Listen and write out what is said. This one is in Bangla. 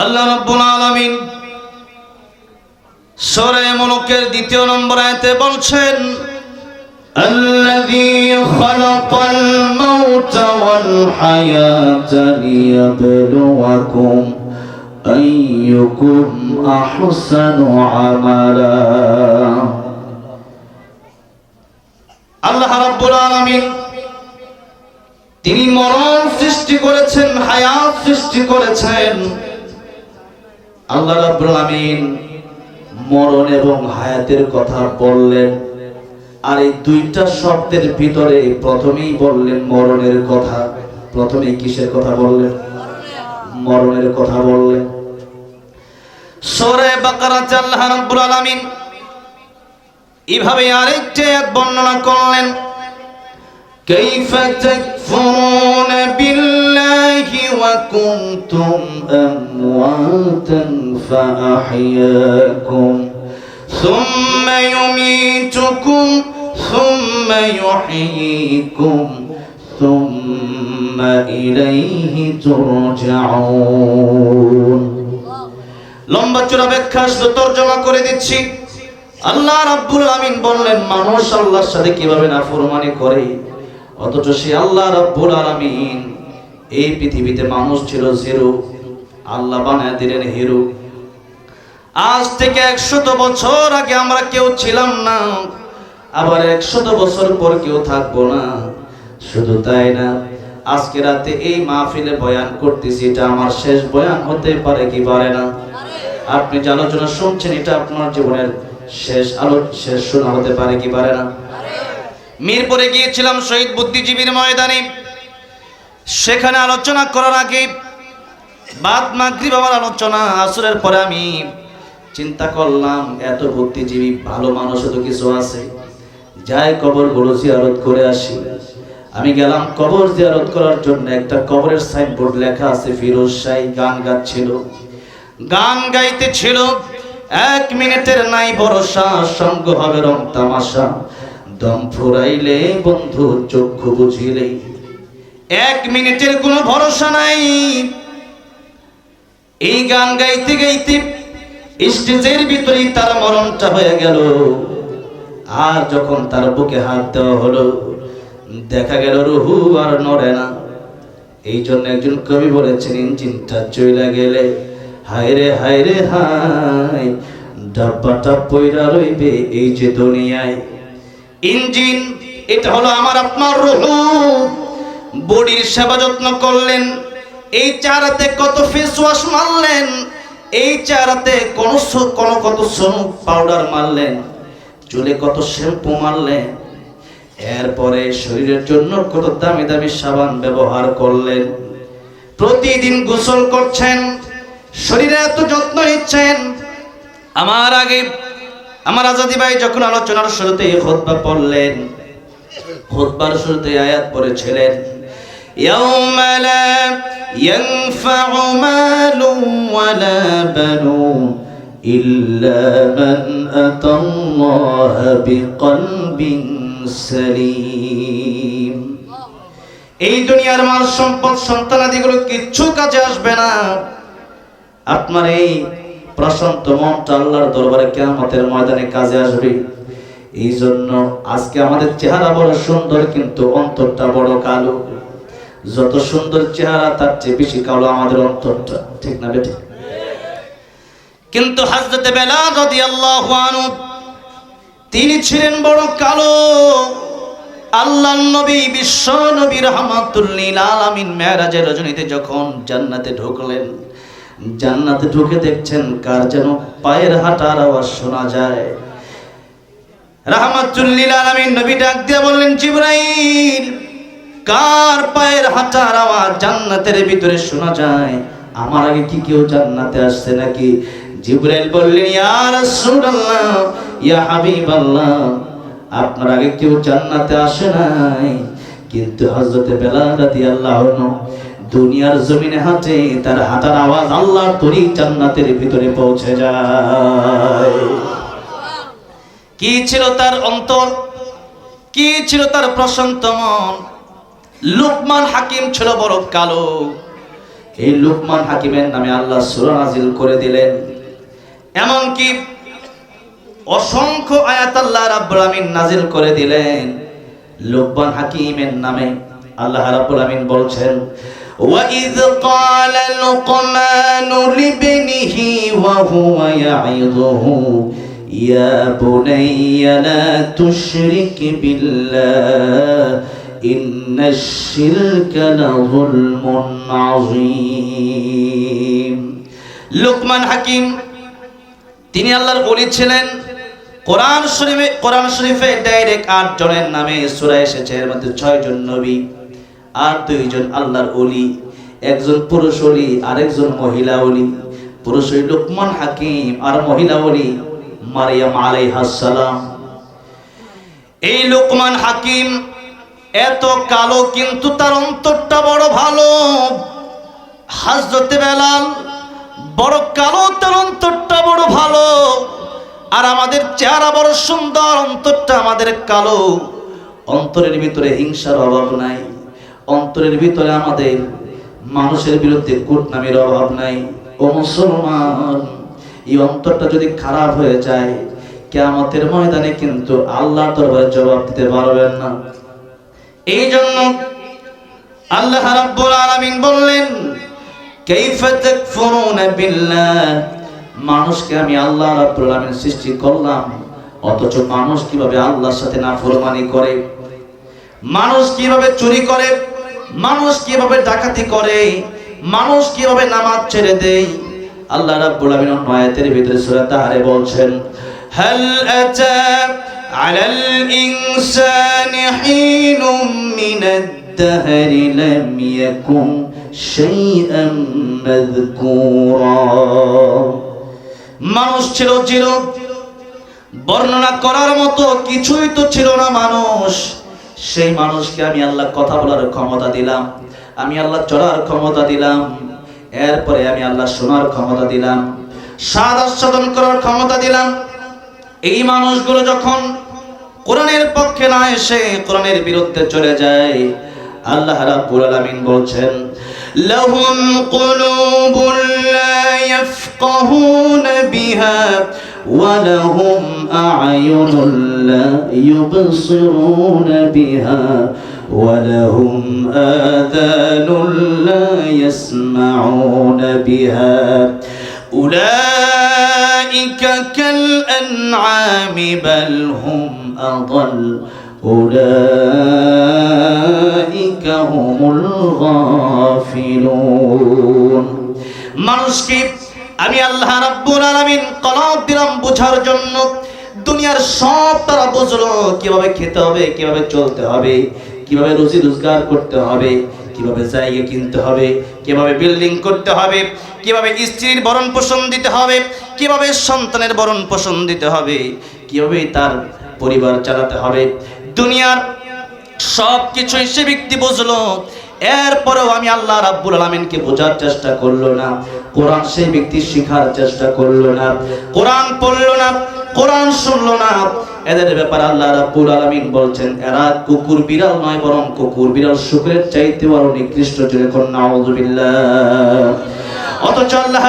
আল্লাহ রাব্বুল আলামিন সূরা মুলুকের দ্বিতীয় নম্বর আয়াতে বলছেন الذي خلق الموت والحياة ليبلوكم أيكم أحسن عملا আল্লাহ রাব্বুল আলামিন তিনি মরণ সৃষ্টি করেছেন হায়াত সৃষ্টি করেছেন আল্লাহ রাব্বুল আমিন মরণ এবং হায়াতের কথা বললেন। আর এই দুইটা শব্দের ভিতরে প্রথমেই বললেন মরণের কথা। প্রথমে কিসের কথা বললেন? মরণের কথা বললেন। সূরা বাকারা আল্লাহ রাব্বুল আলামিন এভাবে আরেকটি আয়াত বর্ণনা করলেন। কাইফা তাকফুরুনা বিল وكنتم أمواتا فأحياكم ثم يميتكم ثم يحييكم ثم إليه ترجعون লম্বা চূড়া ব্যাখ্যা শুধু তর্জমা করে দিচ্ছি আল্লাহ রাব্বুল আমিন বললেন মানুষ আল্লাহর সাথে কিভাবে নাফরমানি করে অথচ সে আল্লাহ রাব্বুল আলামিন এই পৃথিবীতে মানুষ ছিল জিরো। আল্লাহ বানায় দিলেন হিরো। আজ থেকে একশত বছর আগে আমরা কেউ ছিলাম না। আবার একশত বছর পর কেউ থাকব না। শুধু তাই না, আজকে রাতে এই মাহফিলে বয়ান করতেছি, এটা আমার শেষ বয়ান হতে পারে কি পারে না। আপনি যে আলোচনা শুনছেন, এটা আপনার জীবনের শেষ আলো, শেষ শোনা হতে পারে কি পারে না। মিরপুরে গিয়েছিলাম শহীদ বুদ্ধিজীবীর ময়দানে। সেখানে আলোচনা করার আগে বাদ মাগরিব আমার আলোচনা আসরের পরে আমি চিন্তা করলাম, এত বুদ্ধিজীবী, ভালো মানুষ তো কিছু আছে। যাই কবরগুলো জিয়ারত করে আসি। আমি গেলাম কবর জিয়ারত করার জন্য, একটা কবরের সাইনবোর্ড লেখা আছে, ফিরোজ শাহী গান গাচ্ছিল। গান গাইতে ছিল এক মিনিটের নাই ভরসা, সঙ্গ হবে রং তামাশা। দম ফুরাইলে বন্ধু, চক্ষু বুঝিলে এক মিনিটের কোনো ভরসা নাই। এই গান গাইতে গাইতে স্টেজের ভিতরেই তার মরণটা হয়ে গেল। আর যখন তার বুকে হাত দেওয়া হলো, দেখা গেল রুহু আর নড়ে না। এই জন্য একজন কবি বলেছেন, ইঞ্জিনটা চইলা গেলে হায় রে হায় রে, হায় ডাব্বাটা পইরা রইবে এই যে দুনিয়ায়। ইঞ্জিন, এটা হলো আমার, আপনার রুহু। বডির সেবা যত্ন করলেন, এই চারাতে কত ফেস ওয়াশ মারলেন, এই চারাতে কোন কোন কত সোনু পাউডার মারলেন, চুলে কত শ্যাম্পু মারলেন, এরপরে শরীরের জন্য কত দামি দামি সাবান ব্যবহার করলেন, প্রতিদিন গোসল করছেন, শরীরে এত যত্ন নিচ্ছেন। আমার আগে, আমার আজাদি ভাই যখন আলোচনার শুরুতে খোদবা পড়লেন, খোদবার শুরুতে আয়াত পড়েছিলেন يوم لا ينفع مال ولا بنون إلا من أتى الله بقلب سليم এই দুনিয়ার মাল সম্পদ সন্তানাদিগুলো কিচ্ছু কাজে আসবে না আপনার এই প্রশান্ত মনটা আল্লাহর দরবারে কেয়ামতের ময়দানে কাজে আসবে এই জন্য আজকে আমাদের চেহারা বড় সুন্দর কিন্তু অন্তরটা বড় কালো যত সুন্দর চেহারা, তার চেয়ে বেশি কালো আমাদের অন্তরটা। ঠিক না বেঠিক? কিন্তু হাজরতে বেলা যদি আল্লাহ তিনি ছিলেন বড় কালো। আল্লাহ নবী, বিশ্ব নবী রহমাতুল্লিল আলামিন মেরাজের রজনীতে যখন জান্নাতে ঢুকলেন, জান্নাতে ঢুকে দেখছেন কার যেন পায়ের হাঁটার আওয়াজ শোনা যায়। রহমাতুল্লিল আলামিন নবী ডাক দিয়ে বললেন, জিব্রাইল! কার পায়ের হাঁটার আওয়াজ জান্নাতের ভিতরে শোনা যায়? আমার আগে কি কেউ জান্নাতে আসছে নাকি? জিব্রাইল বললেন, ইয়া রাসূলুল্লাহ, ইয়া হাবিবাল্লাহ, আপনার আগে কেউ জান্নাতে আসে নাই? কিন্তু হযরতে বেলাল রাদিয়াল্লাহু আনহু দুনিয়ার জমিনে হাঁটে, তার হাঁটার আওয়াজ আল্লাহর তরি জান্নাতের ভিতরে পৌঁছে যায়। কি ছিল তার অন্তর? কি ছিল তার প্রশান্ত মন? লুকমান হাকিম ছিল বড় কালো এই লুকমান হাকিমের নামে আল্লাহ সূরা নাজিল করে দিলেন এমনকি অসংখ্য আয়াত আল্লাহ রাব্বুল আমিন নাজিল করে দিলেন লুকমান হাকিমের নামে আল্লাহ রাব্বুল আমিন বলছেন وإذ قال لقمان لابنه وهو يعظه يا بني لا تشرك بالله إن الشرك لظلم عظيم লুকমান হাকিম তিনি আল্লাহর ওলি ছিলেন কোরআন শরীফে কোরআন শরীফে ডাইরেক্ট আট জনের নামে সূরা এসেছে এর মধ্যে ছয় জন নবী আর দুইজন আল্লাহর ওলি একজন পুরুষ ওলি আরেকজন মহিলা ওলি পুরুষ ওলি লুকমান হাকিম আর মহিলা ওলি মারিয়াম আলাইহাস সালাম এই লোকমান হাকিম এত কালো কিন্তু তার অন্তরটা বড় ভালো। হাজরতে বেলাল, বড় কালো তার অন্তরটা বড় ভালো। আর আমাদের চেহারা বড় সুন্দর, অন্তরটা আমাদের কালো। অন্তরের ভিতরে হিংসার অভাব নাই। অন্তরের ভিতরে আমাদের মানুষের বিরুদ্ধে কুটনামের অভাব নাই। ও মুসলমান, এই অন্তরটা যদি খারাপ হয়ে যায়, কেয়ামতের ময়দানে কিন্তু আল্লাহ দরবারে জবাব দিতে পারবেন না। এই জন্য আল্লাহ রাব্বুল আলামিন বললেন, কাইফা তাকফুরুনা বিল্লাহ? মানুষকে আমি আল্লাহ রাব্বুল আলামিন সৃষ্টি করলাম, অথচ মানুষ কীভাবে আল্লাহর সাথে নাফরমানি করে? মানুষ কীভাবে চুরি করে? মানুষ কীভাবে ডাকাতি করে? মানুষ কীভাবে নামাজ ছেড়ে দেয়? আল্লাহ রাব্বুল আলামিন আয়াতের ভিতরে সূরা তাহারে বলছেন, হাল আতা আলাল ইনসানি হিনুম মিনাদ الدهر لم يكن شيئا مذكورا মানুষ ছিল ছিল বর্ণনা করার মতো কিছুই তো ছিল না মানুষ সেই মানুষকে আমি আল্লাহ কথা বলার ক্ষমতা দিলাম আমি আল্লাহ চলার ক্ষমতা দিলাম এরপরে আমি আল্লাহ শোনার ক্ষমতা দিলাম স্বাদ আস্বাদন করার ক্ষমতা দিলাম এই মানুষগুলো যখন কোরআনের পক্ষে না এসে কোরআনের বিরুদ্ধে চলে যায়। আল্লাহ রাব্বুল আলামিন বলছেন, লাহুম কুলুবুন লা ইয়াফকাহুনা বিহা ওয়া লাহুম আ'য়ুনুন লা ইউবসিরুনা বিহা ওয়া লাহুম আযানুন লা ইয়াসমাউনা বিহা উলাইকা কাল আন'আমি বাল হুম أضل أولئك هم الغافلون মানুষকে আমি আল্লাহ রাব্বুল আলামিন কলব দিলাম বোঝার জন্য দুনিয়ার সব তারা বুঝলো কিভাবে খেতে হবে কিভাবে চলতে হবে কিভাবে রুজি রোজগার করতে হবে কিভাবে জায়গা কিনতে হবে কিভাবে বিল্ডিং করতে হবে কিভাবে স্ত্রীর ভরণ পোষণ দিতে হবে কিভাবে সন্তানের ভরণ পোষণ দিতে হবে কিভাবে তার পরিবার চালাতে হবে। দুনিয়ার সব কিছুই সে ব্যক্তি বুঝলো। এরপরেও আমি আল্লাহ রাব্বুল আলামিনকে বোঝার চেষ্টা করল না। কোরআন সেই ব্যক্তি শেখার চেষ্টা করল না। কোরআন পড়ল না, কোরআন শুনলো না। এদের ব্যাপারে আল্লাহ রাব্বুল আলামিন বলছেন, এরা কুকুর বিড়াল নয়, বরং কুকুর বিড়াল শুকরের চাইতে বড় নিকৃষ্ট জোরে কোন নাউযুবিল্লাহ অথচ আল্লাহ